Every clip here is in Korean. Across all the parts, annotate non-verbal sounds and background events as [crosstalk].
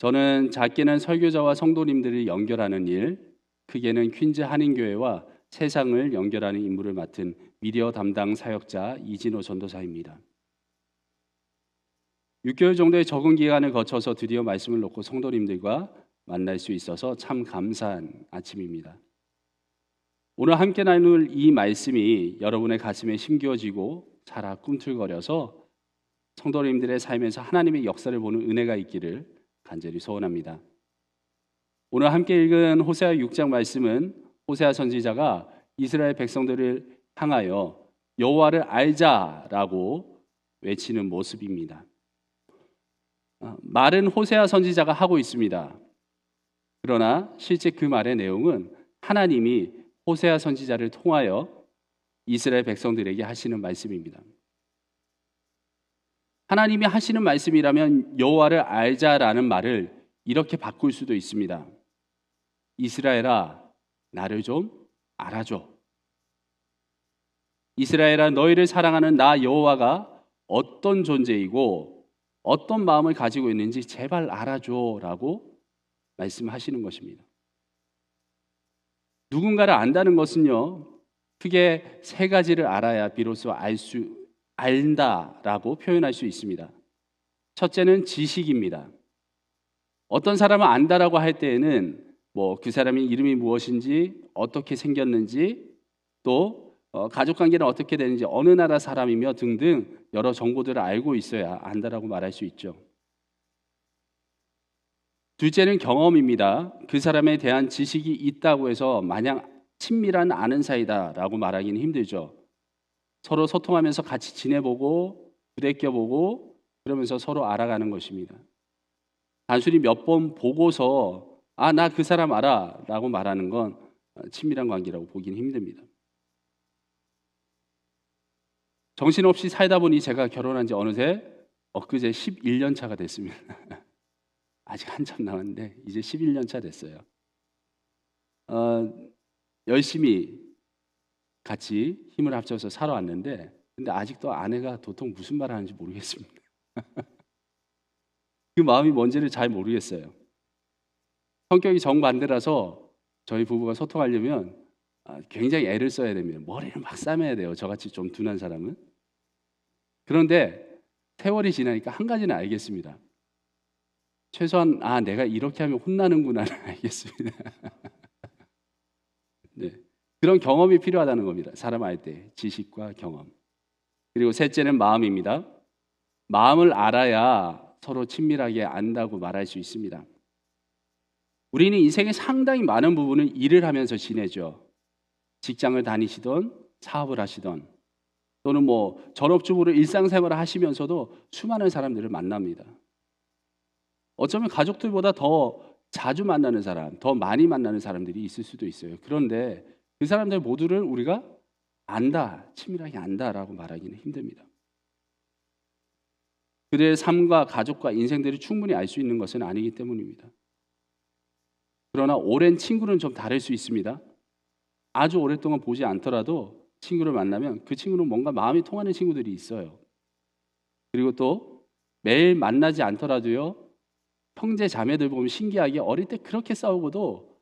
저는 작게는 설교자와 성도님들을 연결하는 일, 크게는 퀸즈 한인교회와 세상을 연결하는 임무를 맡은 미디어 담당 사역자 이진호 전도사입니다. 6개월 정도의 적응 기간을 거쳐서 드디어 말씀을 놓고 성도님들과 만날 수 있어서 참 감사한 아침입니다. 오늘 함께 나눌 이 말씀이 여러분의 가슴에 심겨지고 살아 꿈틀거려서 성도님들의 삶에서 하나님의 역사를 보는 은혜가 있기를 간절히 소원합니다. 오늘 함께 읽은 호세아 6장 말씀은 호세아 선지자가 이스라엘 백성들을 향하여 여호와를 알자라고 외치는 모습입니다. 어, 말은 호세아 선지자가 하고 있습니다. 그러나 실제 그 말의 내용은 하나님이 호세아 선지자를 통하여 이스라엘 백성들에게 하시는 말씀입니다. 하나님이 하시는 말씀이라면 여호와를 알자라는 말을 이렇게 바꿀 수도 있습니다. 이스라엘아 나를 좀 알아줘. 이스라엘아 너희를 사랑하는 나 여호와가 어떤 존재이고 어떤 마음을 가지고 있는지 제발 알아줘라고 말씀하시는 것입니다. 누군가를 안다는 것은요. 크게 세 가지를 알아야 비로소 알 수 안다라고 표현할 수 있습니다. 첫째는 지식입니다. 어떤 사람을 안다라고 할 때에는 뭐 그 사람의 이름이 무엇인지 어떻게 생겼는지 또 어, 가족 관계는 어떻게 되는지 어느 나라 사람이며 등등 여러 정보들을 알고 있어야 안다라고 말할 수 있죠. 둘째는 경험입니다. 그 사람에 대한 지식이 있다고 해서 마냥 친밀한 아는 사이다라고 말하기는 힘들죠. 서로 소통하면서 같이 지내보고 부대껴보고 그러면서 서로 알아가는 것입니다. 단순히 몇 번 보고서 아 나 그 사람 알아라고 말하는 건 친밀한 관계라고 보기는 힘듭니다. 정신없이 살다 보니 제가 결혼한 지 어느새 엊그제 11년 차가 됐습니다. [laughs] 아직 한참 남았는데 이제 11년 차 됐어요. 어, 열심히 같이 힘을 합쳐서 살아왔는데 근데 아직도 아내가 도통 무슨 말을 하는지 모르겠습니다. [laughs] 그 마음이 뭔지를 잘 모르겠어요. 성격이 정반대라서 저희 부부가 소통하려면 아, 굉장히 애를 써야 됩니다. 머리를 막 싸매야 돼요. 저같이 좀 둔한 사람은. 그런데 세월이 지나니까 한 가지는 알겠습니다. 최소한 아 내가 이렇게 하면 혼나는구나를 [laughs] 알겠습니다. [laughs] 네. 그런 경험이 필요하다는 겁니다. 사람 알 때 지식과 경험. 그리고 셋째는 마음입니다. 마음을 알아야 서로 친밀하게 안다고 말할 수 있습니다. 우리는 인생의 상당히 많은 부분을 일을 하면서 지내죠. 직장을 다니시던 사업을 하시던 또는 뭐 전업주부로 일상생활을 하시면서도 수많은 사람들을 만납니다. 어쩌면 가족들보다 더 자주 만나는 사람, 더 많이 만나는 사람들이 있을 수도 있어요. 그런데 그 사람들 모두를 우리가 안다, 치밀하게 안다라고 말하기는 힘듭니다. 그들의 삶과 가족과 인생들을 충분히 알 수 있는 것은 아니기 때문입니다. 그러나 오랜 친구는 좀 다를 수 있습니다. 아주 오랫동안 보지 않더라도 친구를 만나면 그 친구는 뭔가 마음이 통하는 친구들이 있어요. 그리고 또 매일 만나지 않더라도요, 형제 자매들 보면 신기하게 어릴 때 그렇게 싸우고도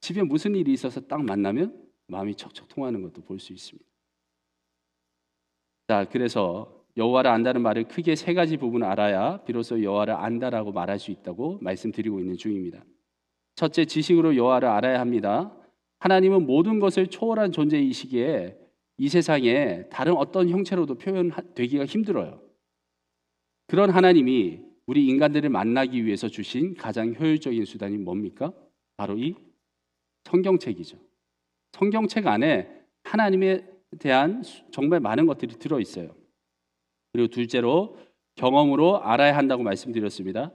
집에 무슨 일이 있어서 딱 만나면 마음이 척척 통하는 것도 볼 수 있습니다. 자, 그래서 여호와를 안다는 말을 크게 세 가지 부분을 알아야 비로소 여호와를 안다라고 말할 수 있다고 말씀드리고 있는 중입니다. 첫째, 지식으로 여호와를 알아야 합니다. 하나님은 모든 것을 초월한 존재이시기에 이 세상에 다른 어떤 형체로도 표현되기가 힘들어요. 그런 하나님이 우리 인간들을 만나기 위해서 주신 가장 효율적인 수단이 뭡니까? 바로 이 성경책이죠. 성경책 안에 하나님에 대한 정말 많은 것들이 들어 있어요. 그리고 둘째로 경험으로 알아야 한다고 말씀드렸습니다.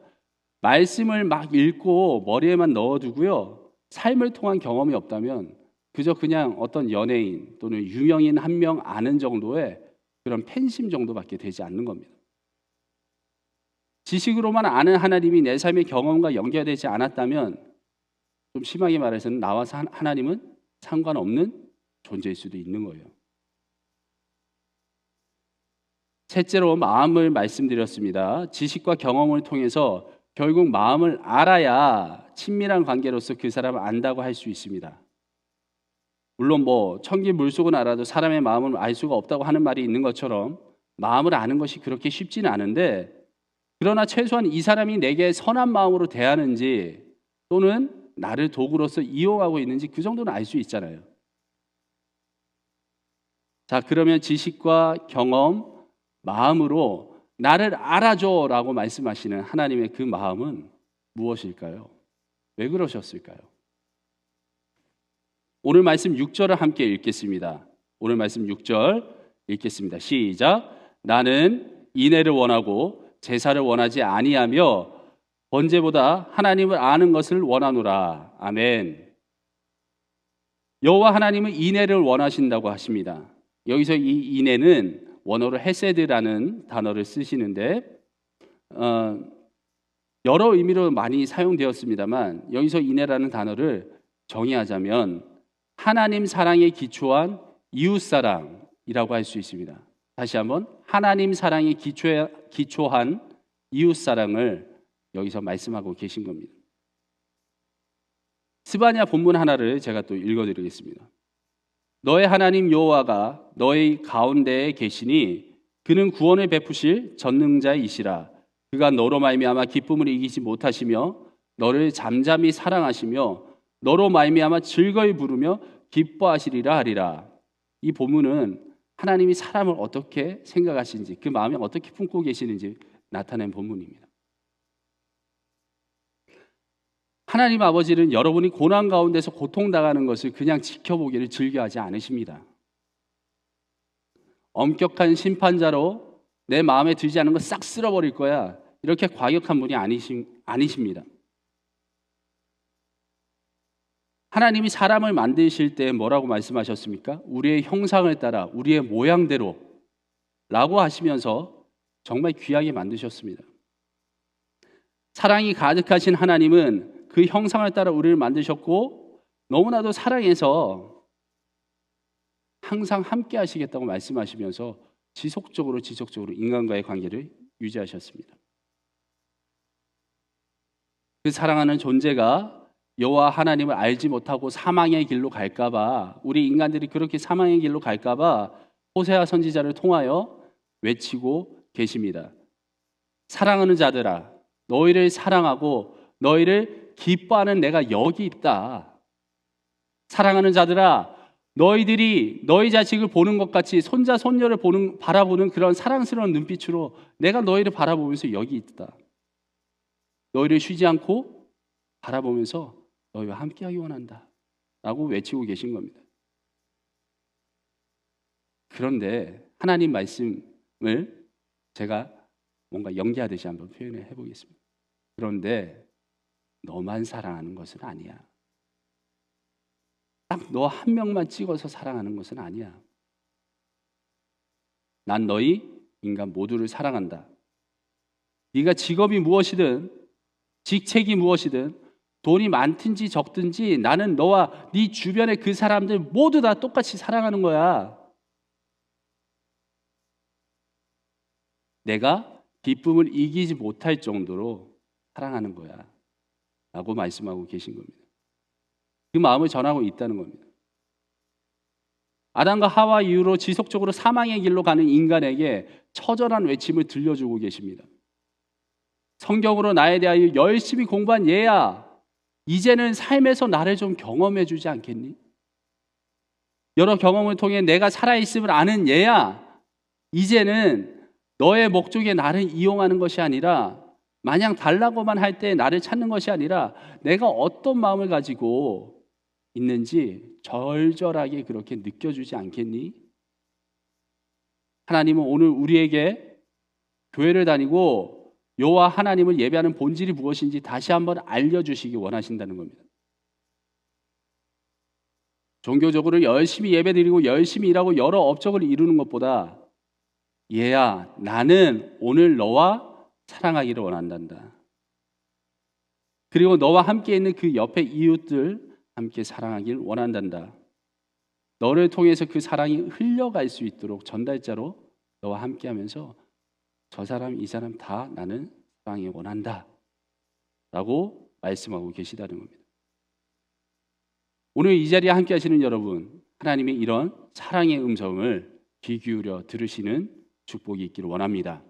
말씀을 막 읽고 머리에만 넣어두고요. 삶을 통한 경험이 없다면 그저 그냥 어떤 연예인 또는 유명인 한 명 아는 정도의 그런 팬심 정도밖에 되지 않는 겁니다. 지식으로만 아는 하나님이 내 삶의 경험과 연결되지 않았다면 좀 심하게 말해서는 나와 하나님은 상관없는 존재일 수도 있는 거예요. 셋째로 마음을 말씀드렸습니다. 지식과 경험을 통해서 결국 마음을 알아야 친밀한 관계로서 그 사람을 안다고 할 수 있습니다. 물론 뭐 천기 물속은 알아도 사람의 마음은 알 수가 없다고 하는 말이 있는 것처럼 마음을 아는 것이 그렇게 쉽지는 않은데 그러나 최소한 이 사람이 내게 선한 마음으로 대하는지 또는 나를 도구로서 이용하고 있는지 그 정도는 알 수 있잖아요. 자, 그러면 지식과 경험, 마음으로 나를 알아줘라고 말씀하시는 하나님의 그 마음은 무엇일까요? 왜 그러셨을까요? 오늘 말씀 6절을 함께 읽겠습니다. 오늘 말씀 6절 읽겠습니다. 시작. 나는 인애를 원하고 제사를 원하지 아니하며 번제보다 하나님을 아는 것을 원하노라. 아멘. 여호와 하나님은 인애를 원하신다고 하십니다. 여기서 이 인애는 원어로 헤세드라는 단어를 쓰시는데 어, 여러 의미로 많이 사용되었습니다만 여기서 인애라는 단어를 정의하자면 하나님 사랑에 기초한 이웃 사랑이라고 할 수 있습니다. 다시 한번 하나님 사랑에 기초, 기초한 이웃 사랑을 여기서 말씀하고 계신 겁니다. 스바냐 본문 하나를 제가 또 읽어드리겠습니다. 너의 하나님 여호와가 너의 가운데에 계시니 그는 구원을 베푸실 전능자이시라. 그가 너로 말미암아 기쁨을 이기지 못하시며 너를 잠잠히 사랑하시며 너로 말미암아 즐거이 부르며 기뻐하시리라 하리라. 이 본문은 하나님이 사람을 어떻게 생각하시는지 그 마음에 어떻게 품고 계시는지 나타낸 본문입니다. 하나님 아버지는 여러분이 고난 가운데서 고통당하는 것을 그냥 지켜보기를 즐겨하지 않으십니다. 엄격한 심판자로 내 마음에 들지 않은 거 싹 쓸어버릴 거야. 이렇게 과격한 분이 아니시, 아니십니다. 하나님이 사람을 만드실 때 뭐라고 말씀하셨습니까? 우리의 형상을 따라 우리의 모양대로 라고 하시면서 정말 귀하게 만드셨습니다. 사랑이 가득하신 하나님은 그 형상을 따라 우리를 만드셨고 너무나도 사랑해서 항상 함께 하시겠다고 말씀하시면서 지속적으로 지속적으로 인간과의 관계를 유지하셨습니다. 그 사랑하는 존재가 여호와 하나님을 알지 못하고 사망의 길로 갈까봐 우리 인간들이 그렇게 사망의 길로 갈까봐 호세아 선지자를 통하여 외치고 계십니다. 사랑하는 자들아, 너희를 사랑하고 너희를 기뻐하는 내가 여기 있다. 사랑하는 자들아, 너희들이 너희 자식을 보는 것 같이 손자 손녀를 보는 바라보는 그런 사랑스러운 눈빛으로 내가 너희를 바라보면서 여기 있다. 너희를 쉬지 않고 바라보면서 너희와 함께하기 원한다. 라고 외치고 계신 겁니다. 그런데 하나님 말씀을 제가 뭔가 연기하듯이 한번 표현해 보겠습니다. 그런데 너만 사랑하는 것은 아니야. 딱 너 한 명만 찍어서 사랑하는 것은 아니야. 난 너희 인간 모두를 사랑한다. 네가 직업이 무엇이든 직책이 무엇이든 돈이 많든지 적든지 나는 너와 네 주변의 그 사람들 모두 다 똑같이 사랑하는 거야. 내가 기쁨을 이기지 못할 정도로 사랑하는 거야. 라고 말씀하고 계신 겁니다. 그 마음을 전하고 있다는 겁니다. 아담과 하와 이후로 지속적으로 사망의 길로 가는 인간에게 처절한 외침을 들려주고 계십니다. 성경으로 나에 대하여 열심히 공부한 얘야, 이제는 삶에서 나를 좀 경험해 주지 않겠니? 여러 경험을 통해 내가 살아있음을 아는 얘야, 이제는 너의 목적에 나를 이용하는 것이 아니라 마냥 달라고만 할 때 나를 찾는 것이 아니라 내가 어떤 마음을 가지고 있는지 절절하게 그렇게 느껴주지 않겠니? 하나님은 오늘 우리에게 교회를 다니고 여호와 하나님을 예배하는 본질이 무엇인지 다시 한번 알려주시기 원하신다는 겁니다. 종교적으로 열심히 예배드리고 열심히 일하고 여러 업적을 이루는 것보다 얘야 나는 오늘 너와 사랑하기를 원한단다. 그리고 너와 함께 있는 그 옆에 이웃들 함께 사랑하길 원한단다. 너를 통해서 그 사랑이 흘려갈 수 있도록 전달자로 너와 함께 하면서 저 사람, 이 사람 다 나는 사랑이 원한다. 라고 말씀하고 계시다는 겁니다. 오늘 이 자리에 함께 하시는 여러분, 하나님의 이런 사랑의 음성을 귀 기울여 들으시는 축복이 있기를 원합니다.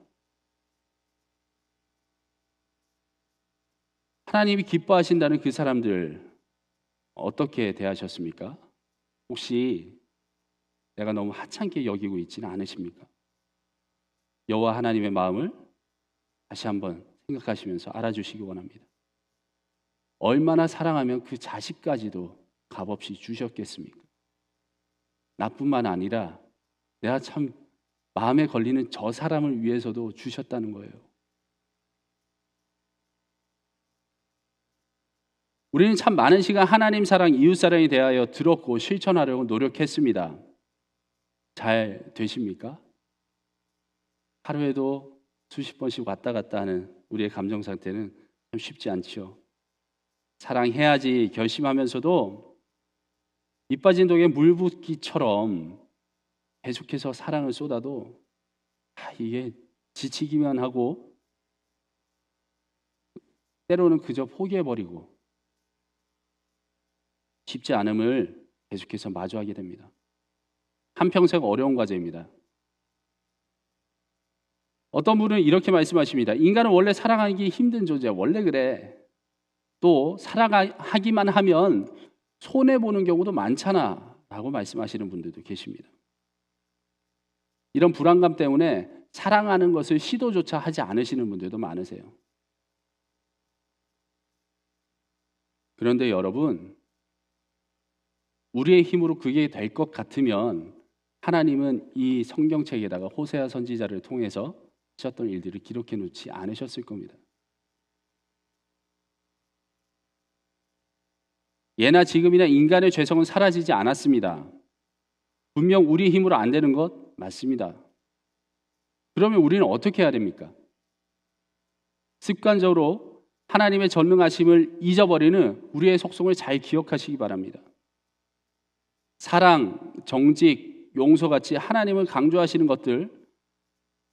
하나님이 기뻐하신다는 그 사람들 어떻게 대하셨습니까? 혹시 내가 너무 하찮게 여기고 있지는 않으십니까? 여호와 하나님의 마음을 다시 한번 생각하시면서 알아주시기 원합니다. 얼마나 사랑하면 그 자식까지도 값없이 주셨겠습니까? 나뿐만 아니라 내가 참 마음에 걸리는 저 사람을 위해서도 주셨다는 거예요. 우리는 참 많은 시간 하나님 사랑, 이웃 사랑에 대하여 들었고 실천하려고 노력했습니다. 잘 되십니까? 하루에도 수십 번씩 왔다 갔다 하는 우리의 감정 상태는 참 쉽지 않지요. 사랑해야지 결심하면서도 이 빠진 독에 물 붓기처럼 계속해서 사랑을 쏟아도 아, 이게 지치기만 하고 때로는 그저 포기해버리고 쉽지 않음을 계속해서 마주하게 됩니다. 한평생 어려운 과제입니다. 어떤 분은 이렇게 말씀하십니다. 인간은 원래 사랑하기 힘든 존재야. 원래 그래. 또 사랑하기만 하면 손해 보는 경우도 많잖아 라고 말씀하시는 분들도 계십니다. 이런 불안감 때문에 사랑하는 것을 시도조차 하지 않으시는 분들도 많으세요. 그런데 여러분, 우리의 힘으로 그게 될 것 같으면 하나님은 이 성경책에다가 호세아 선지자를 통해서 하셨던 일들을 기록해 놓지 않으셨을 겁니다. 예나 지금이나 인간의 죄성은 사라지지 않았습니다. 분명 우리 힘으로 안 되는 것 맞습니다. 그러면 우리는 어떻게 해야 됩니까? 습관적으로 하나님의 전능하심을 잊어버리는 우리의 속성을 잘 기억하시기 바랍니다. 사랑, 정직, 용서 같이 하나님을 강조하시는 것들,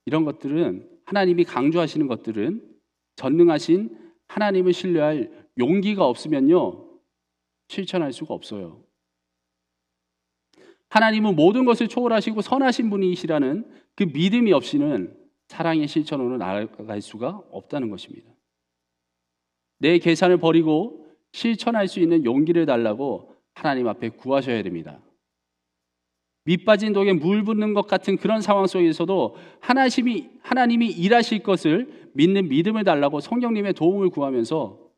이런 것들은 하나님이 강조하시는 것들은 전능하신 하나님을 신뢰할 용기가 없으면요, 실천할 수가 없어요. 하나님은 모든 것을 초월하시고 선하신 분이시라는 그 믿음이 없이는 사랑의 실천으로 나아갈 수가 없다는 것입니다. 내 계산을 버리고 실천할 수 있는 용기를 달라고 하나님 앞에 구하셔야 됩니다. 밑 빠진 독에 물 붓는 것 같은 그런 상황 속에서도 하나님이, 하나님이 일하실 것을 믿는 믿음을 달라고 성령님의 도움을 구하면서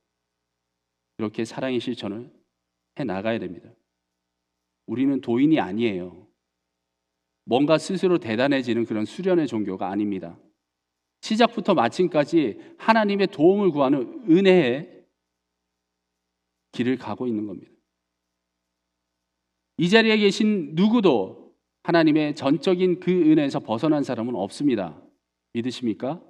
그렇게 사랑의 실천을 해 나가야 됩니다. 우리는 도인이 아니에요. 뭔가 스스로 대단해지는 그런 수련의 종교가 아닙니다. 시작부터 마침까지 하나님의 도움을 구하는 은혜의 길을 가고 있는 겁니다. 이 자리에 계신 누구도 하나님의 전적인 그 은혜에서 벗어난 사람은 없습니다. 믿으십니까?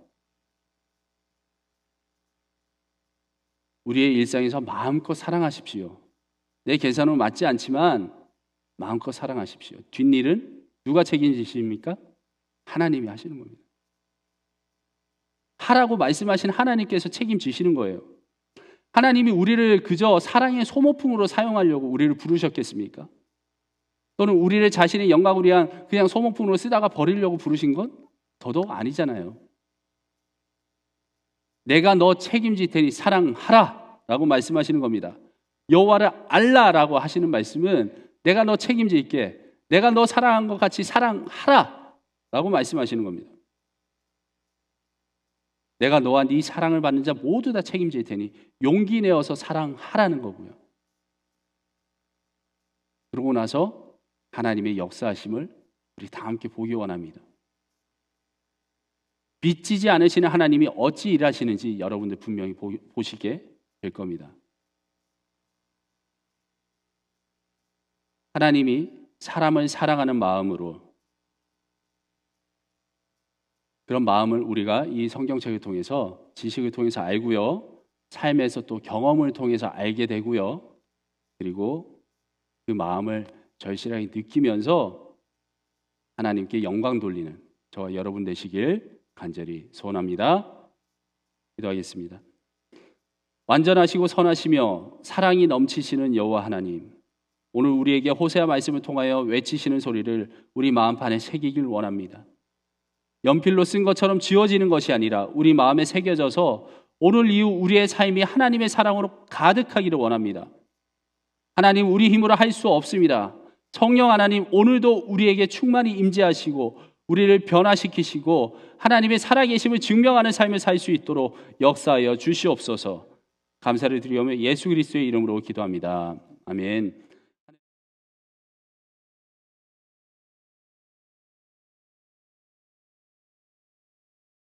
우리의 일상에서 마음껏 사랑하십시오. 내 계산은 맞지 않지만 마음껏 사랑하십시오. 뒷일은 누가 책임지십니까? 하나님이 하시는 겁니다. 하라고 말씀하신 하나님께서 책임지시는 거예요. 하나님이 우리를 그저 사랑의 소모품으로 사용하려고 우리를 부르셨겠습니까? 또는 우리를 자신의 영광을 위한 그냥 소모품으로 쓰다가 버리려고 부르신 건 더더욱 아니잖아요. 내가 너 책임질 테니 사랑하라 라고 말씀하시는 겁니다. 여호와를 알라라고 하시는 말씀은 내가 너 책임질게. 내가 너 사랑한 것 같이 사랑하라 라고 말씀하시는 겁니다. 내가 너와 네 사랑을 받는 자 모두 다 책임질 테니 용기 내어서 사랑하라는 거고요. 그러고 나서 하나님의 역사하심을 우리 다 함께 보기 원합니다. 믿지지 않으시는 하나님이 어찌 일하시는지 여러분들 분명히 보시게 될 겁니다. 하나님이 사람을 사랑하는 마음으로 그런 마음을 우리가 이 성경책을 통해서 지식을 통해서 알고요. 삶에서 또 경험을 통해서 알게 되고요. 그리고 그 마음을 절실하게 느끼면서 하나님께 영광 돌리는 저와 여러분 되시길 간절히 소원합니다. 기도하겠습니다. 완전하시고 선하시며 사랑이 넘치시는 여호와 하나님. 오늘 우리에게 호세아 말씀을 통하여 외치시는 소리를 우리 마음판에 새기길 원합니다. 연필로 쓴 것처럼 지워지는 것이 아니라 우리 마음에 새겨져서 오늘 이후 우리의 삶이 하나님의 사랑으로 가득하기를 원합니다. 하나님 우리 힘으로 할 수 없습니다. 성령 하나님 오늘도 우리에게 충만히 임재하시고 우리를 변화시키시고 하나님의 살아계심을 증명하는 삶을 살 수 있도록 역사하여 주시옵소서. 감사를 드리오며 예수 그리스도의 이름으로 기도합니다. 아멘.